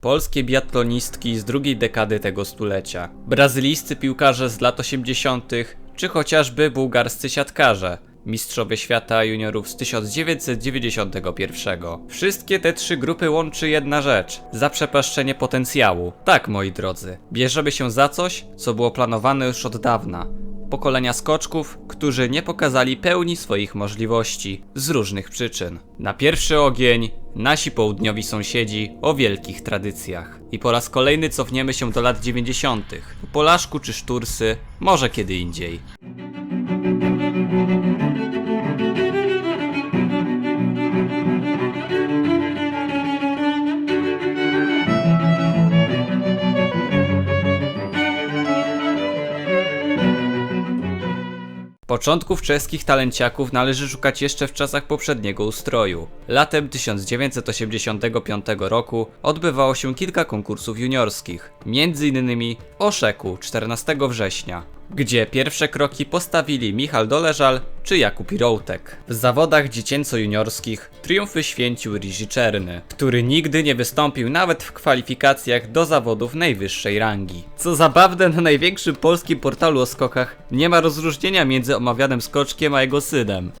Polskie biatlonistki z drugiej dekady tego stulecia, brazylijscy piłkarze z lat 80., czy chociażby bułgarscy siatkarze, mistrzowie świata juniorów z 1991. Wszystkie te trzy grupy łączy jedna rzecz zaprzepaszczenie potencjału. Tak, moi drodzy, bierzemy się za coś, co było planowane już od dawna. Pokolenia skoczków, którzy nie pokazali pełni swoich możliwości z różnych przyczyn. Na pierwszy ogień nasi południowi sąsiedzi o wielkich tradycjach. I po raz kolejny cofniemy się do lat 90. Po Polaszku czy Sztursy, może kiedy indziej. Początków czeskich talenciaków należy szukać jeszcze w czasach poprzedniego ustroju. Latem 1985 roku odbywało się kilka konkursów juniorskich, m.in. Oszeku 14 września, gdzie pierwsze kroki postawili Michal Doleżal czy Jakub Iroutek. W zawodach dziecięco-juniorskich triumfy święcił Rizi Czerny, który nigdy nie wystąpił nawet w kwalifikacjach do zawodów najwyższej rangi. Co zabawne, na największym polskim portalu o skokach nie ma rozróżnienia między omawianym skoczkiem a jego synem.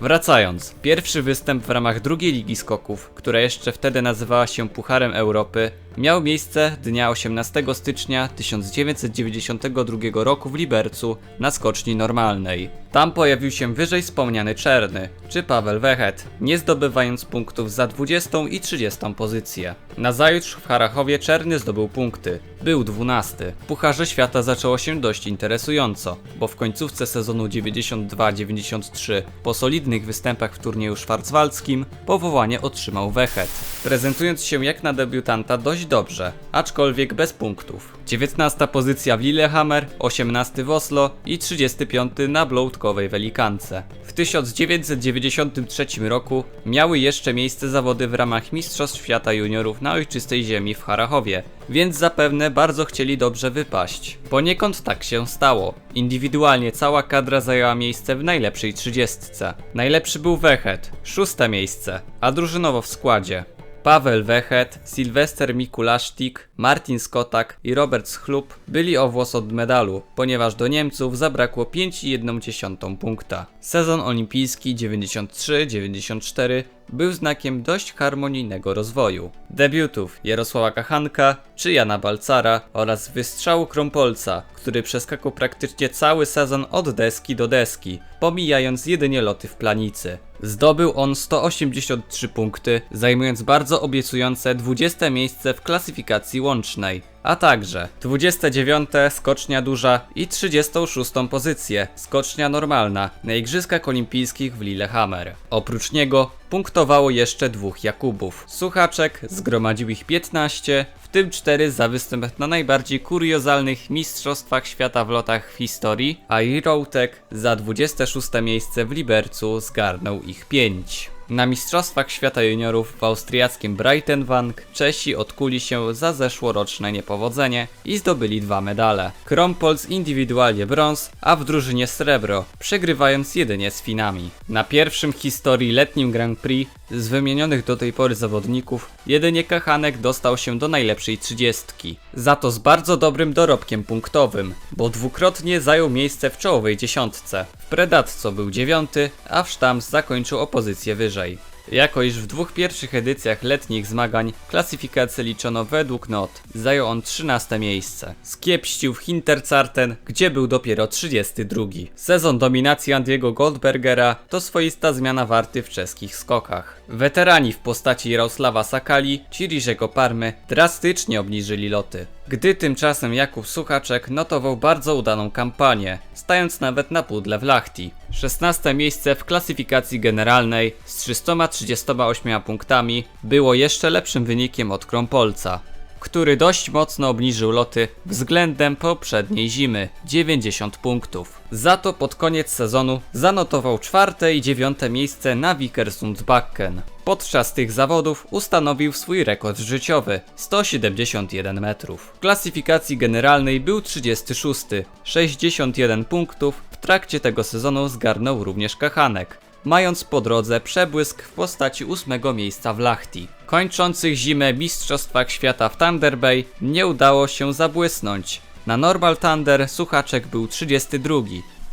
Wracając, pierwszy występ w ramach drugiej ligi skoków, która jeszcze wtedy nazywała się Pucharem Europy, miał miejsce dnia 18 stycznia 1992 roku w Libercu na skoczni normalnej. Tam pojawił się wyżej wspomniany Czerny, czy Paweł Wechet, nie zdobywając punktów za 20 i 30 pozycję. Nazajutrz w Harachowie Czerny zdobył punkty, był 12. W Pucharze Świata zaczęło się dość interesująco, bo w końcówce sezonu 92-93 po solidnych występach w turnieju szwarcwaldzkim powołanie otrzymał Wechet, prezentując się jak na debiutanta dość dobrze, aczkolwiek bez punktów. 19 pozycja w Lillehammer, 18 w Oslo i 35 na Blołtkowej w Alicante. W 1993 roku miały jeszcze miejsce zawody w ramach Mistrzostw Świata Juniorów na ojczystej ziemi w Harachowie, więc zapewne bardzo chcieli dobrze wypaść. Poniekąd tak się stało. Indywidualnie cała kadra zajęła miejsce w najlepszej trzydziestce. Najlepszy był Wechet, szóste miejsce, a drużynowo w składzie. Paweł Wechet, Sylwester Mikulasztik, Martin Skotak i Robert Schlub byli o włos od medalu, ponieważ do Niemców zabrakło 5,1 punkta. Sezon olimpijski 93-94 był znakiem dość harmonijnego rozwoju. Debiutów Jarosława Kachanka czy Jana Balcara oraz wystrzału Krompolca, który przeskakał praktycznie cały sezon od deski do deski, pomijając jedynie loty w planicy. Zdobył on 183 punkty, zajmując bardzo obiecujące 20 miejsce w klasyfikacji łącznej, a także 29 skocznia duża i 36 pozycję skocznia normalna na Igrzyskach Olimpijskich w Lillehammer. Oprócz niego punktowało jeszcze dwóch Jakubów. Suchaczek zgromadził ich 15, w tym 4 za występ na najbardziej kuriozalnych mistrzostwach świata w lotach w historii, a Iroutek za 26 miejsce w Libercu zgarnął ich 5. Na Mistrzostwach Świata Juniorów w austriackim Breitenwang Czesi odkuli się za zeszłoroczne niepowodzenie i zdobyli dwa medale. Krompols indywidualnie brąz, a w drużynie srebro, przegrywając jedynie z Finami. Na pierwszym historii letnim Grand Prix z wymienionych do tej pory zawodników, jedynie Kachanek dostał się do najlepszej trzydziestki. Za to z bardzo dobrym dorobkiem punktowym, bo dwukrotnie zajął miejsce w czołowej dziesiątce. Predatco był dziewiąty, a w Sztams zakończył opozycję wyżej. Jako iż w dwóch pierwszych edycjach letnich zmagań klasyfikację liczono według not, zajął on 13 miejsce. Skiepścił w Hinterzarten, gdzie był dopiero 32. Sezon dominacji Andiego Goldbergera to swoista zmiana warty w czeskich skokach. Weterani w postaci Jarosława Sakali czy Riżego Parmy drastycznie obniżyli loty. Gdy tymczasem Jakub Suchaczek notował bardzo udaną kampanię, stając nawet na pudle w Lachti. 16 miejsce w klasyfikacji generalnej z 338 punktami było jeszcze lepszym wynikiem od Krompolca, który dość mocno obniżył loty względem poprzedniej zimy 90 punktów. Za to pod koniec sezonu zanotował czwarte i dziewiąte miejsce na Vikersundbakken. Podczas tych zawodów ustanowił swój rekord życiowy 171 metrów. W klasyfikacji generalnej był 36, 61 punktów. W trakcie tego sezonu zgarnął również Kachanek. Mając po drodze przebłysk w postaci ósmego miejsca w Lahti. Kończących zimę Mistrzostwach Świata w Thunder Bay nie udało się zabłysnąć. Na Normal Thunder Suchaczek był 32,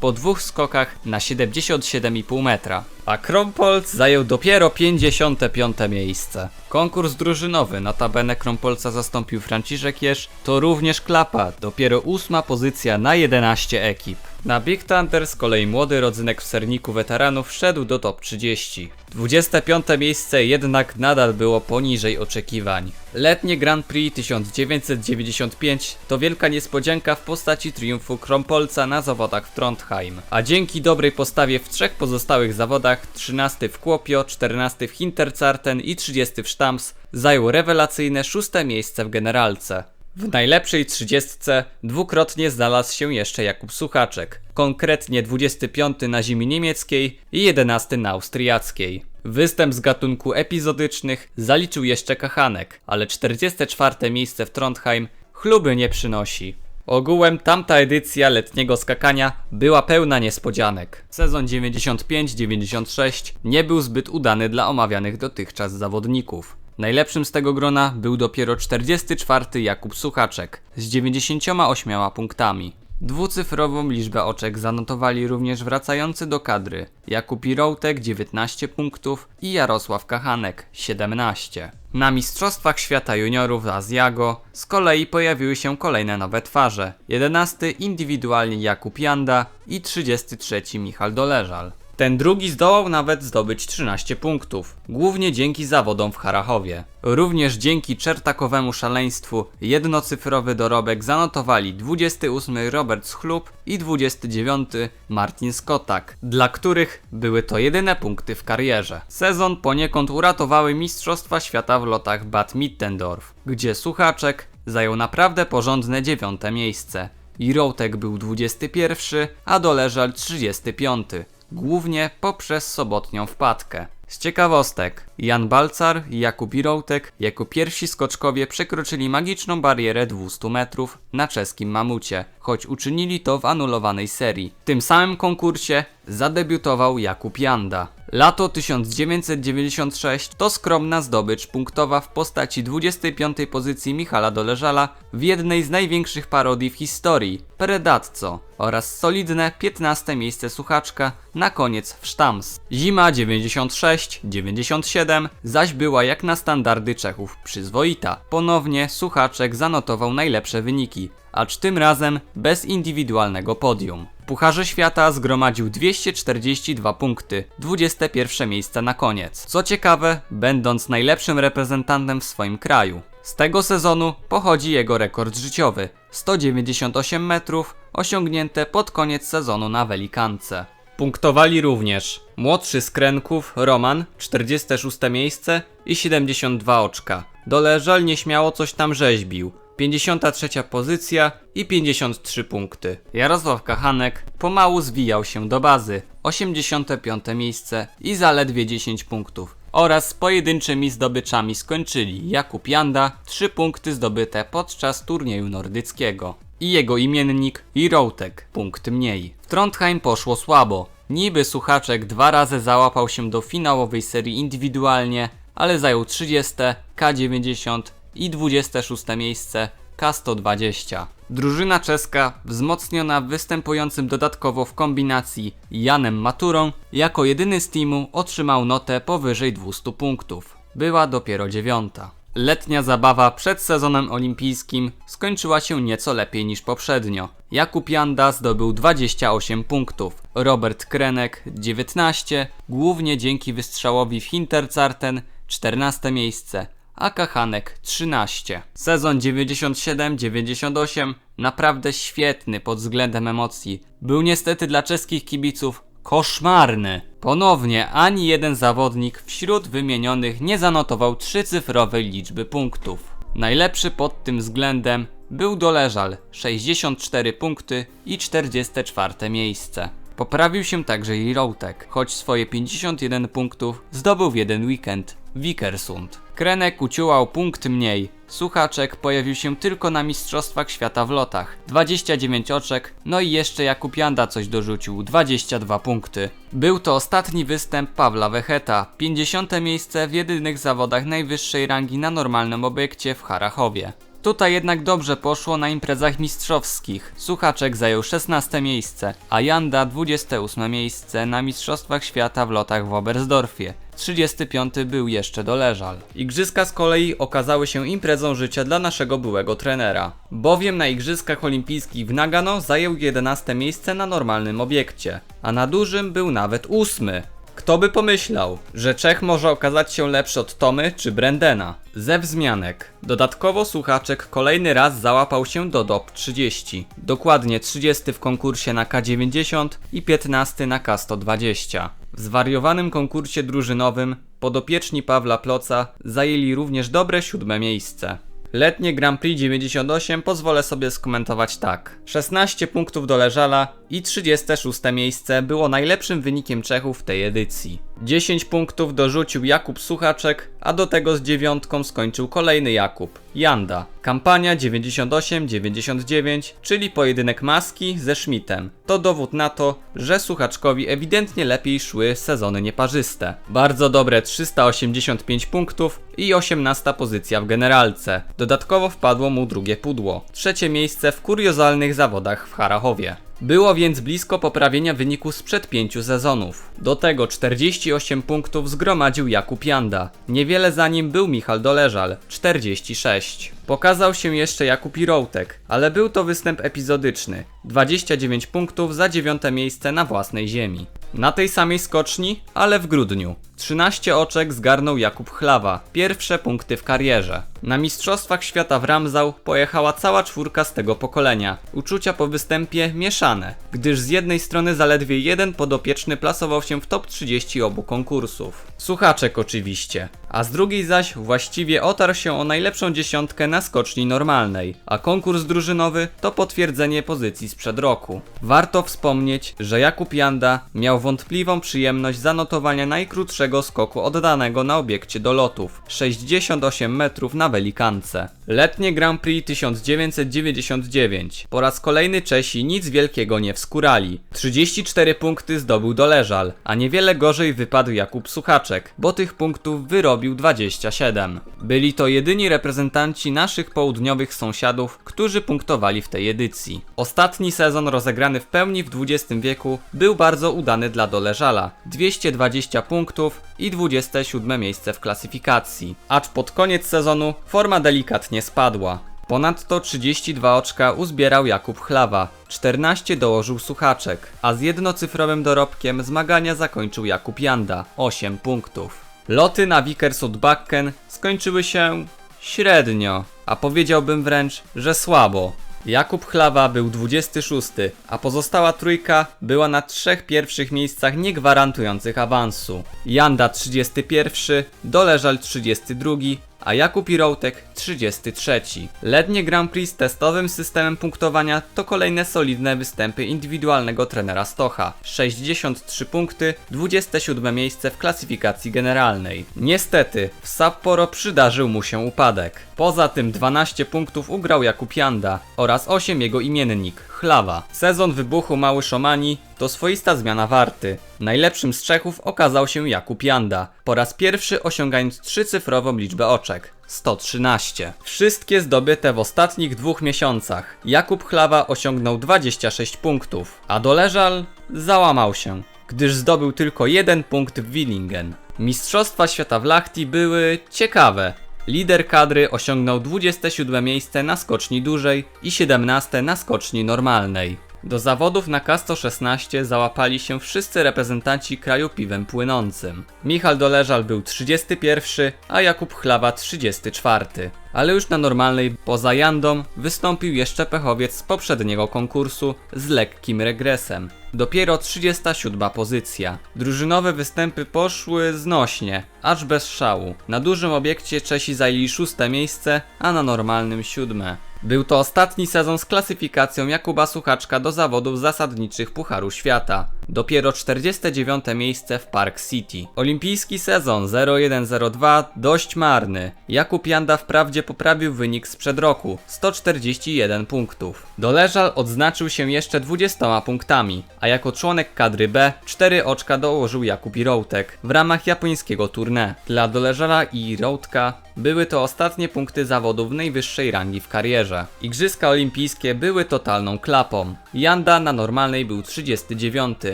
po dwóch skokach na 77,5 metra, a Krompolc zajął dopiero 55 miejsce. Konkurs drużynowy, notabene Krompolca zastąpił Franciszek Jesz, to również klapa, dopiero ósma pozycja na 11 ekip. Na Big Thunder z kolei młody rodzynek w serniku weteranów wszedł do top 30. 25 miejsce jednak nadal było poniżej oczekiwań. Letnie Grand Prix 1995 to wielka niespodzianka w postaci triumfu Krompolca na zawodach w Trondheim. A dzięki dobrej postawie w trzech pozostałych zawodach, 13 w Kłopio, 14 w Hintercarten i 30 w Stams, zajął rewelacyjne szóste miejsce w generalce. W najlepszej trzydziestce dwukrotnie znalazł się jeszcze Jakub Suchaczek, konkretnie 25 na ziemi niemieckiej i 11 na austriackiej. Występ z gatunku epizodycznych zaliczył jeszcze Kachanek, ale 44 miejsce w Trondheim chluby nie przynosi. Ogółem tamta edycja letniego skakania była pełna niespodzianek. Sezon 95-96 nie był zbyt udany dla omawianych dotychczas zawodników. Najlepszym z tego grona był dopiero 44 Jakub Suchaczek z 98 punktami. Dwucyfrową liczbę oczek zanotowali również wracający do kadry Jakub Irołtek 19 punktów i Jarosław Kachanek 17. Na Mistrzostwach Świata Juniorów Azjago z kolei pojawiły się kolejne nowe twarze. 11 indywidualnie Jakub Janda i 33 Michal Doleżal. Ten drugi zdołał nawet zdobyć 13 punktów, głównie dzięki zawodom w Harachowie. Również dzięki czertakowemu szaleństwu jednocyfrowy dorobek zanotowali 28 Robert Schlub i 29 Martin Skotak, dla których były to jedyne punkty w karierze. Sezon poniekąd uratowały Mistrzostwa Świata w lotach Bad Mittendorf, gdzie Suchaczek zajął naprawdę porządne dziewiąte miejsce. Irołtek był 21, a Doleżal 35 głównie poprzez sobotnią wpadkę. Z ciekawostek, Jan Balcar i Jakub Irołtek jako pierwsi skoczkowie przekroczyli magiczną barierę 200 metrów na czeskim mamucie, choć uczynili to w anulowanej serii. W tym samym konkursie zadebiutował Jakub Janda. Lato 1996 to skromna zdobycz punktowa w postaci 25 pozycji Michala Doleżala w jednej z największych parodii w historii, Predatco, oraz solidne 15 miejsce Suchaczka na koniec w Sztams. Zima 96-97 zaś była jak na standardy Czechów przyzwoita. Ponownie Suchaczek zanotował najlepsze wyniki, acz tym razem bez indywidualnego podium. Pucharze Świata zgromadził 242 punkty, 21 miejsce na koniec. Co ciekawe, będąc najlepszym reprezentantem w swoim kraju. Z tego sezonu pochodzi jego rekord życiowy 198 metrów, osiągnięte pod koniec sezonu na Welikance. Punktowali również młodszy z Krenków Roman 46 miejsce i 72 oczka. Doleżal nieśmiało coś tam rzeźbił. 53 pozycja i 53 punkty. Jarosław Kachanek pomału zwijał się do bazy. 85 miejsce i zaledwie 10 punktów. Oraz z pojedynczymi zdobyczami skończyli Jakub Janda 3 punkty zdobyte podczas turnieju nordyckiego. I jego imiennik Irołtek, punkt mniej. W Trondheim poszło słabo. Niby Suchaczek dwa razy załapał się do finałowej serii indywidualnie, ale zajął 30, K90 i 26 miejsce K120. Drużyna czeska, wzmocniona występującym dodatkowo w kombinacji Janem Maturą, jako jedyny z teamu otrzymał notę powyżej 200 punktów. Była dopiero dziewiąta. Letnia zabawa przed sezonem olimpijskim skończyła się nieco lepiej niż poprzednio. Jakub Janda zdobył 28 punktów, Robert Krenek 19, głównie dzięki wystrzałowi w Hintercarten 14 miejsce, a Kachanek 13. Sezon 97-98 naprawdę świetny pod względem emocji. Był niestety dla czeskich kibiców koszmarny. Ponownie ani jeden zawodnik wśród wymienionych nie zanotował trzycyfrowej liczby punktów. Najlepszy pod tym względem był Doleżal 64 punkty i 44 miejsce. Poprawił się także i Routek, choć swoje 51 punktów zdobył w jeden weekend. Vikersund. Krenek uciułał punkt mniej. Suchaczek pojawił się tylko na Mistrzostwach Świata w lotach. 29 oczek, no i jeszcze Jakub Janda coś dorzucił, 22 punkty. Był to ostatni występ Pawła Wecheta, 50 miejsce w jedynych zawodach najwyższej rangi na normalnym obiekcie w Harachowie. Tutaj jednak dobrze poszło na imprezach mistrzowskich. Suchaczek zajął 16 miejsce, a Janda 28 miejsce na Mistrzostwach Świata w lotach w Oberstdorfie. 35 był jeszcze doleżal. Igrzyska z kolei okazały się imprezą życia dla naszego byłego trenera. Bowiem na Igrzyskach Olimpijskich w Nagano zajął 11 miejsce na normalnym obiekcie, a na dużym był nawet ósmy. Kto by pomyślał, że Czech może okazać się lepszy od Tomy czy Brendena? Ze wzmianek. Dodatkowo słuchaczek kolejny raz załapał się do DOP 30. Dokładnie 30 w konkursie na K90 i 15 na K120. W zwariowanym konkursie drużynowym podopieczni Pawła Ploca zajęli również dobre siódme miejsce. Letnie Grand Prix 98 pozwolę sobie skomentować tak. 16 punktów do Leżala i 36 miejsce było najlepszym wynikiem Czechów w tej edycji. 10 punktów dorzucił Jakub Suchaczek, a do tego z dziewiątką skończył kolejny Jakub, Janda. Kampania 98-99, czyli pojedynek maski ze Schmidtem. To dowód na to, że Suchaczkowi ewidentnie lepiej szły sezony nieparzyste. Bardzo dobre 385 punktów i 18 pozycja w generalce. Dodatkowo wpadło mu drugie pudło. Trzecie miejsce w kuriozalnych zawodach w Harachowie. Było więc blisko poprawienia wyniku sprzed pięciu sezonów. Do tego 48 punktów zgromadził Jakub Janda. Niewiele za nim był Michal Doleżal 46. Pokazał się jeszcze Jakub Irołtek, ale był to występ epizodyczny. 29 punktów za dziewiąte miejsce na własnej ziemi. Na tej samej skoczni, ale w grudniu. 13 oczek zgarnął Jakub Chlawa, pierwsze punkty w karierze. Na Mistrzostwach Świata w Ramzau pojechała cała czwórka z tego pokolenia. Uczucia po występie mieszane, gdyż z jednej strony zaledwie jeden podopieczny plasował się w top 30 obu konkursów. Suchaczek oczywiście, a z drugiej zaś właściwie otarł się o najlepszą dziesiątkę na skoczni normalnej, a konkurs drużynowy to potwierdzenie pozycji sprzed roku. Warto wspomnieć, że Jakub Janda miał wątpliwą przyjemność zanotowania najkrótszego skoku oddanego na obiekcie do lotów 68 metrów na Welikance. Letnie Grand Prix 1999. Po raz kolejny Czesi nic wielkiego nie wskurali. 34 punkty zdobył Doleżal, a niewiele gorzej wypadł Jakub Suchaczek, bo tych punktów wyrobił 27. Byli to jedyni reprezentanci naszych południowych sąsiadów, którzy punktowali w tej edycji. Ostatni sezon rozegrany w pełni w XX wieku był bardzo udany dla Doleżala. 220 punktów i 27 miejsce w klasyfikacji. Acz pod koniec sezonu forma delikatnie spadła. Ponadto 32 oczka uzbierał Jakub Chlawa, 14 dołożył Suchaczek, a z jednocyfrowym dorobkiem zmagania zakończył Jakub Janda, 8 punktów. Loty na Vikersund Bakken skończyły się średnio, a powiedziałbym wręcz, że słabo. Jakub Chlawa był 26, a pozostała trójka była na trzech pierwszych miejscach nie gwarantujących awansu. Janda 31, Doleżal 32, a Jakub Irołtek 33. Letnie Grand Prix z testowym systemem punktowania to kolejne solidne występy indywidualnego trenera Stocha. 63 punkty, 27 miejsce w klasyfikacji generalnej. Niestety, w Sapporo przydarzył mu się upadek. Poza tym 12 punktów ugrał Jakub Janda oraz 8 jego imiennik, Chlawa. Sezon wybuchu Mały Szomani to swoista zmiana warty. Najlepszym z Czechów okazał się Jakub Janda, po raz pierwszy osiągając trzycyfrową liczbę oczek. 113. Wszystkie zdobyte w ostatnich dwóch miesiącach. Jakub Chlawa osiągnął 26 punktów, a Doleżal załamał się, gdyż zdobył tylko jeden punkt w Willingen. Mistrzostwa świata w Lahti były ciekawe. Lider kadry osiągnął 27 miejsce na skoczni dużej i 17 na skoczni normalnej. Do zawodów na K116 załapali się wszyscy reprezentanci kraju piwem płynącym. Michal Doleżal był 31, a Jakub Chlawa 34. Ale już na normalnej, poza Jandą, wystąpił jeszcze pechowiec z poprzedniego konkursu z lekkim regresem. Dopiero 37 pozycja. Drużynowe występy poszły znośnie, aż bez szału. Na dużym obiekcie Czesi zajęli szóste miejsce, a na normalnym siódme. Był to ostatni sezon z klasyfikacją Jakuba Suchaczka do zawodów zasadniczych Pucharu Świata. Dopiero 49 miejsce w Park City. Olimpijski sezon 0102 dość marny. Jakub Janda wprawdzie poprawił wynik sprzed roku 141 punktów. Doleżal odznaczył się jeszcze 20 punktami, a jako członek kadry B 4 oczka dołożył Jakub Iroutek w ramach japońskiego tournée. Dla Doleżala i Iroutka były to ostatnie punkty zawodów najwyższej rangi w karierze. Igrzyska olimpijskie były totalną klapą. Janda na normalnej był 39,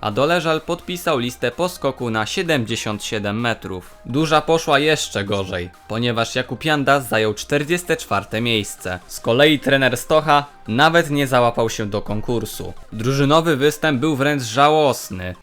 a Doleżal podpisał listę po skoku na 77 metrów. Duża poszła jeszcze gorzej, ponieważ Jakub Janda zajął 44 miejsce. Z kolei trener Stocha nawet nie załapał się do konkursu. Drużynowy występ był wręcz żałosny.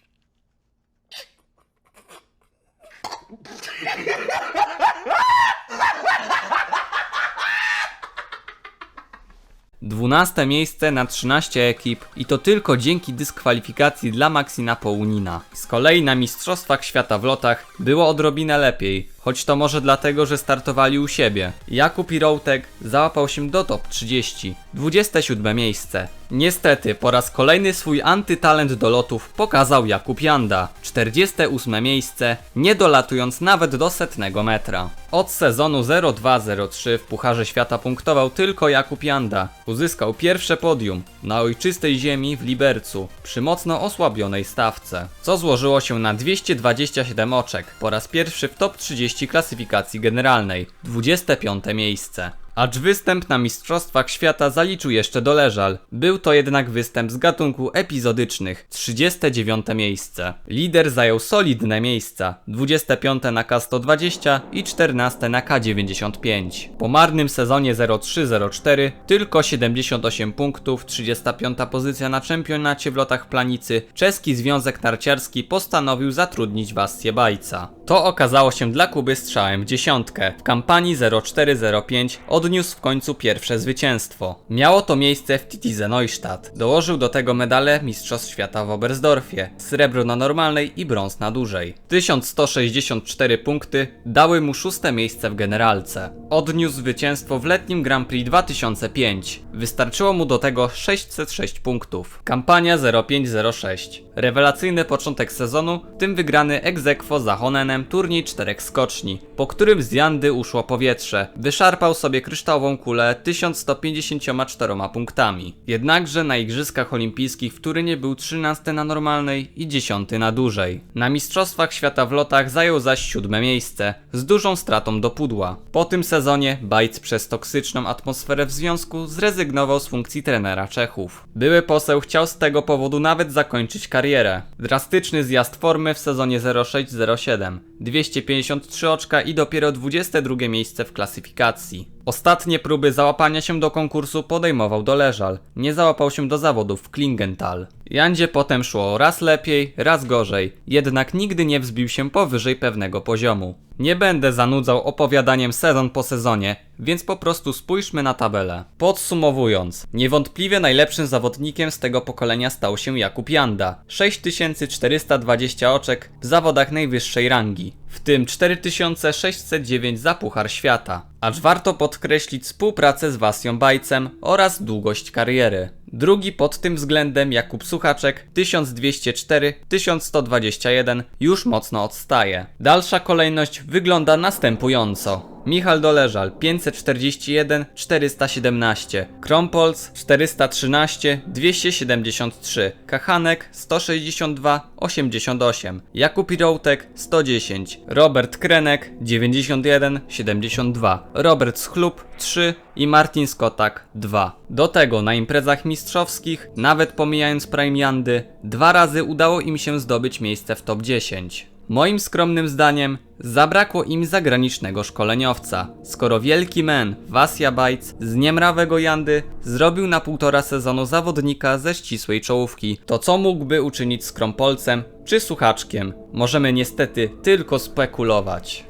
Dwunaste miejsce na 13 ekip i to tylko dzięki dyskwalifikacji dla Maxina Połunina. Z kolei na Mistrzostwach Świata w lotach było odrobinę lepiej, choć to może dlatego, że startowali u siebie. Jakub Iroutek załapał się do top 30, 27 miejsce. Niestety, po raz kolejny swój antytalent do lotów pokazał Jakub Janda, 48 miejsce, nie dolatując nawet do setnego metra. Od sezonu 02-03 w Pucharze Świata punktował tylko Jakub Janda. Uzyskał pierwsze podium na ojczystej ziemi w Libercu przy mocno osłabionej stawce, co złożyło się na 227 oczek, po raz pierwszy w top 30 klasyfikacji generalnej, 25 miejsce. Acz występ na Mistrzostwach Świata zaliczył jeszcze Doleżal. Był to jednak występ z gatunku epizodycznych, 39 miejsce. Lider zajął solidne miejsca, 25 na K120 i 14 na K95. Po marnym sezonie 03-04 tylko 78 punktów, 35 pozycja na czempionacie w lotach planicy, czeski związek narciarski postanowił zatrudnić Wastię Bajca. To okazało się dla Kuby strzałem w dziesiątkę. W kampanii 04-05 odniósł w końcu pierwsze zwycięstwo. Miało to miejsce w Titize Neustadt. Dołożył do tego medale Mistrzostw Świata w Oberstdorfie, srebro na normalnej i brąz na dużej. 1164 punkty dały mu szóste miejsce w generalce. Odniósł zwycięstwo w letnim Grand Prix 2005. Wystarczyło mu do tego 606 punktów. Kampania 0506. Rewelacyjny początek sezonu, w tym wygrany aequo za Honenem turniej czterech skoczni, po którym z Jandy uszło powietrze. Wyszarpał sobie kryształową kulę 1154 punktami. Jednakże na Igrzyskach Olimpijskich w Turynie był 13 na normalnej i 10 na dużej. Na Mistrzostwach Świata w lotach zajął zaś siódme miejsce, z dużą stratą do pudła. Po tym sezonie Bajc przez toksyczną atmosferę w związku zrezygnował z funkcji trenera Czechów. Były poseł chciał z tego powodu nawet zakończyć karierę. Drastyczny zjazd formy w sezonie 06-07, 253 oczka i dopiero 22 miejsce w klasyfikacji. Ostatnie próby załapania się do konkursu podejmował Doleżal. Nie załapał się do zawodów w Klingenthal. Jandzie potem szło raz lepiej, raz gorzej, jednak nigdy nie wzbił się powyżej pewnego poziomu. Nie będę zanudzał opowiadaniem sezon po sezonie, więc po prostu spójrzmy na tabelę. Podsumowując, niewątpliwie najlepszym zawodnikiem z tego pokolenia stał się Jakub Janda. 6420 oczek w zawodach najwyższej rangi, w tym 4609 za Puchar Świata. Acz warto podkreślić współpracę z Wasią Bajcem oraz długość kariery. Drugi pod tym względem Jakub Suchaczek 1204, 1121 już mocno odstaje. Dalsza kolejność wygląda następująco. Michal Doleżal 541 417, Krompols 413 273, Kachanek 162 88, Jakub Iroutek 110, Robert Krenek 91 72, Robert Schlub 3 i Martin Skotak 2. Do tego na imprezach mistrzowskich, nawet pomijając Prime Jandy, dwa razy udało im się zdobyć miejsce w top 10. Moim skromnym zdaniem zabrakło im zagranicznego szkoleniowca. Skoro wielki men Wasia Bajc z niemrawego Jandy zrobił na półtora sezonu zawodnika ze ścisłej czołówki, to co mógłby uczynić z Krompolcem czy Suchaczkiem? Możemy niestety tylko spekulować.